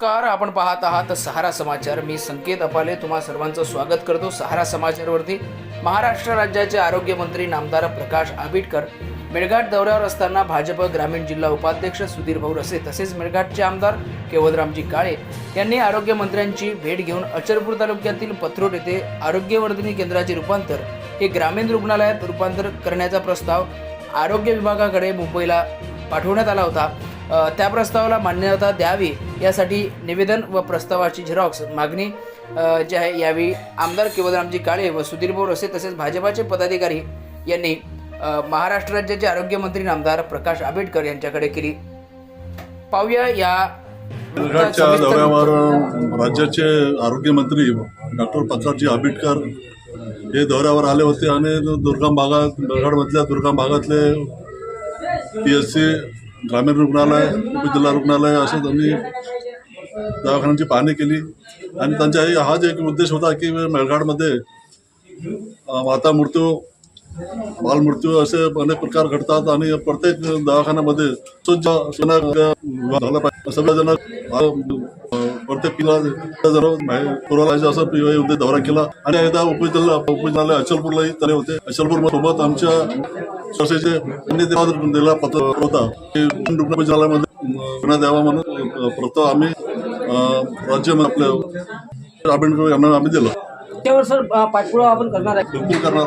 Car आपण पाहत आहात सहारा समाचार. मी संकेत अपाले तुम्हा सर्वांचं स्वागत करतो सहारा समाचारवरती. महाराष्ट्र राज्याचे आरोग्यमंत्री नामदार प्रकाश आंबेडकर मेळघाट दौऱ्यावर असताना भाजप ग्रामीण जिल्हा उपाध्यक्ष सुधीर भाऊ रसे तसेच मेळघाटचे आमदार केवलरामजी काळे यांनी आरोग्यमंत्र्यांची भेट घेऊन अचलपूर तालुक्यातील पथरोट येथे आरोग्यवर्धिनी केंद्राचे रूपांतर हे ग्रामीण रुग्णालयात रूपांतर करण्याचा प्रस्ताव आरोग्य विभागाकडे मुंबईला पाठवण्यात आला होता. त्या प्रस्तावाला मान्यता द्यावी यासाठी निवेदन व प्रस्तावाची झेरॉक्स मागणी जी आहे यावेळी आमदार केवलरामजी काळे व सुधीरभाऊ रसे तसेच भाजपाचे पदाधिकारी यांनी महाराष्ट्र राज्याचे आरोग्यमंत्री नामदार प्रकाश आंबेडकर यांच्याकडे केली. पाहूया या दौऱ्यावर राज्याचे आरोग्यमंत्री डॉक्टर प्रकाशजी आंबेडकर हे दौऱ्यावर आले होते आणि दुर्गम भागात मेळघाटमधल्या दुर्गम भागातले पी एस सी ग्रामीण रुग्णालय उपजिल्हा रुग्णालय असं त्यांनी दवाखान्यांची पाहणी केली आणि त्यांचा हाच एक उद्देश होता की मेळघाटमध्ये माता मृत्यू बालमृत्यू असे अनेक प्रकार घडतात आणि प्रत्येक दवाखान्यामध्ये स्वच्छ झाला पाहिजे सगळेजण प्रत्येक पिला पुरवला असं दौरा केला. आणि एकदा उपजिल्हा उपजिल्हालय अचलपूरलाही तले होते. अचलपूर सोबत आमच्या संस्थेचे दिला पत्र होता. उपजिल्ह्यामध्ये रुग्ण द्यावा म्हणून प्रस्ताव आम्ही राज्य आपल्या आंबेडकर यांना आम्ही दिलं. त्यावर सर पाठपुरावा आपण करणार आहे. बिलकुल करणार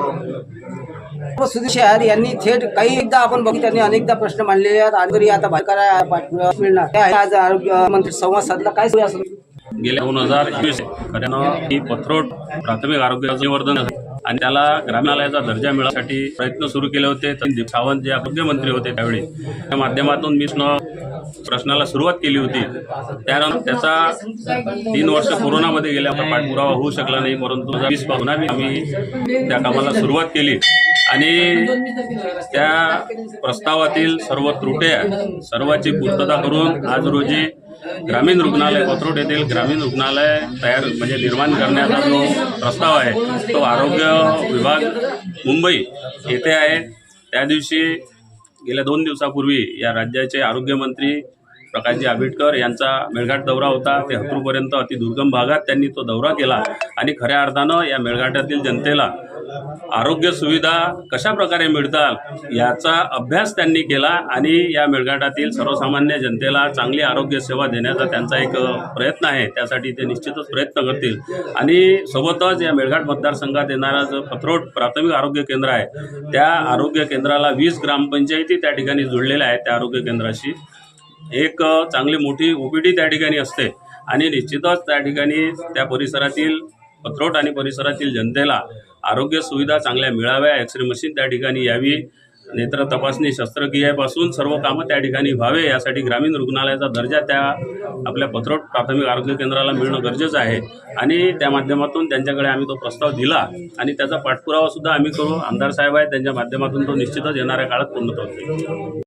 सुधीर शहर यांनी थेट काही एकदा आपण बघितलं त्यांनी अनेकदा प्रश्न मांडलेले आहेत. आणि तरी आता करा मिळणार. आज आरोग्य मंत्री संवाद साधला काय सुरू असेल गेल्या दोन हजार एकवीस ही पथरोट प्राथमिक आरोग्य वर्धन आणि त्याला ग्रामीणालयाचा दर्जा मिळण्यासाठी प्रयत्न सुरू केले होते. तर दीप सावंत जे आरोग्यमंत्री होते त्यावेळी त्या माध्यमातून मी प्रश्नाला सुरुवात केली होती. त्यानंतर त्याचा तीन वर्ष कोरोनामध्ये गेल्यामुळे पाठपुरावा होऊ शकला नाही परंतु वीस पाहून आम्ही त्या कामाला सुरुवात केली. आणि त्या प्रस्तावातील सर्व त्रुट्या सर्वाची पूर्तता करून आज रोजी ग्रामीण रुग्णालय कोथरूड येथील ग्रामीण रुग्णालय तयार म्हणजे निर्माण करण्याचा जो प्रस्ताव आहे तो आरोग्य विभाग मुंबई येथे आहे. त्या दिवशी गेल्या दोन दिवसापूर्वी या राज्याचे आरोग्यमंत्री प्रकाशजी आंबेडकर यांचा मेळघाट दौरा होता. ते हतरूपर्यंत अति दुर्गम भागात त्यांनी तो दौरा केला आणि खऱ्या अर्थानं या मेळघाटातील जनतेला आरोग्य सुविधा कशा प्रकारे मिळतात याचा अभ्यास त्यांनी केला आणि या मेळघाटातील सर्वसामान्य जनतेला चांगली आरोग्य सेवा देण्याचा त्यांचा एक प्रयत्न आहे. त्यासाठी ते निश्चितच प्रयत्न करतील. आणि सोबतच या मेळघाट मतदारसंघात येणारा जो पथरोट प्राथमिक आरोग्य केंद्र आहे त्या आरोग्य केंद्राला वीस ग्रामपंचायती त्या ठिकाणी जुळलेल्या आहेत त्या आरोग्य केंद्राशी. एक चांगली मोठी ओपीडी त्या ठिकाणी असते आणि निश्चितच त्या ठिकाणी त्या परिसरातील पथरोट आणि परिसरातील जनतेला आरोग्य सुविधा चांगल्या मिळाव्या. एक्सरे मशीन त्या ठिकाणी यावी. नेत्र तपासणी शस्त्रक्रियेपासून सर्व कामं त्या ठिकाणी व्हावे. यासाठी ग्रामीण रुग्णालयाचा दर्जा त्या आपल्या पथरोट प्राथमिक आरोग्य केंद्राला मिळणं गरजेचं आहे. आणि त्या माध्यमातून त्यांच्याकडे आम्ही तो प्रस्ताव दिला आणि त्याचा पाठपुरावासुद्धा आम्ही करू. आमदार साहेब आहेत त्यांच्या माध्यमातून तो निश्चितच येणाऱ्या काळात पूर्ण होईल.